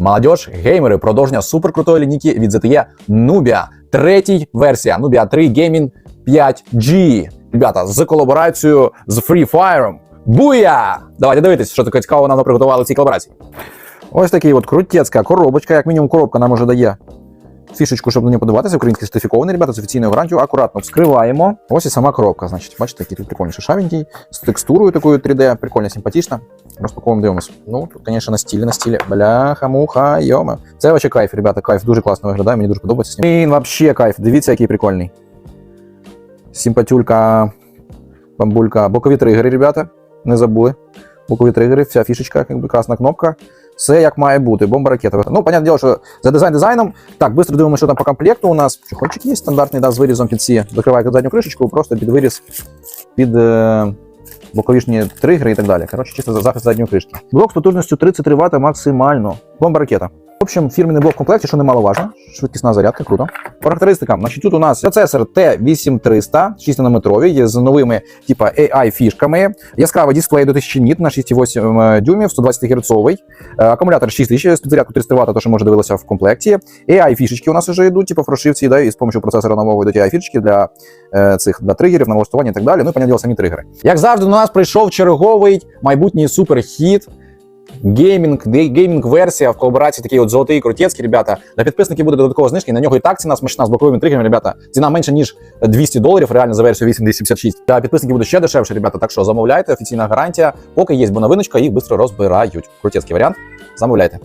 Молодіж, геймери, продовження суперкрутої лінійки від ZTE Nubia. Третій версія Nubia 3 Gaming 5G. Ребята, з колаборацією з Free Fire. Буя! Давайте дивитись, що таке цікавого нам приготували в цій колаборації. Ось такий от крутецька коробочка, як мінімум коробка нам уже дає фішечку, щоб на нього подиватися. Український сертифікований, ребята, з офіційною гарантією. Акуратно вскриваємо. Ось і сама коробка. Значить, бачите, такий тут прикольний шишавенький, з текстурою такою 3D, прикольно, симпатично. Розпаковуємо, дивимось. Ну, тут, звісно, на стілі, на стілі. Бляха, муха, йома. Це вообще кайф, ребята, кайф. Дуже класно виглядає, мені дуже подобається. Він вообще кайф. Дивіться, який прикольний. Симпатюлька, бамбулька. Бокові тригери, ребята. Не забули. Бокові тригери, вся фішечка, якби красна кнопка. Все як має бути. Бомба ракета. Ну, понятне діло, що за дизайн дизайном. Так, быстро дивимося, що там по комплекту у нас. Чехольчик є стандартний, да, з вирізом під ці. Закриває задню кришечку, просто під виріз, під е, боковішні тригери і так далі. Коротше, чисто за захист задньої кришки. Блок з потужністю 33 Вт максимально. Бомба ракета. В общем, фірменний блок в комплекті, що немаловажно. Швидкісна зарядка, круто. По характеристикам, значить, тут у нас процесор T8300, 6 нанометровий, з новими типа AI-фішками. Яскравий дисплей до 1000 ніт на 6,8 дюймів, 120 Гц. Акумулятор 6000 з підзарядку 300 Вт, то що може дивилися в комплекті. AI-фішечки у нас вже йдуть, типу в да, і з допомогою процесора нового йдуть AI-фішечки для е, цих для тригерів, налаштування і так далі. Ну, і, діло, самі тригери. Як завжди, до нас прийшов черговий майбутній суперхіт. Геймінг, геймінг версія в колаборації такий от золотий крутецький, ребята. Для підписників буде додаткова знижка. і На нього і так ціна смачна з боковими тригерами, ребята. Ціна менше ніж 200 доларів, реально за версію 876. Для підписників буде ще дешевше, ребята. Так що замовляйте, офіційна гарантія. Поки є бо новиночка, їх швидко розбирають. Крутецький варіант. Замовляйте.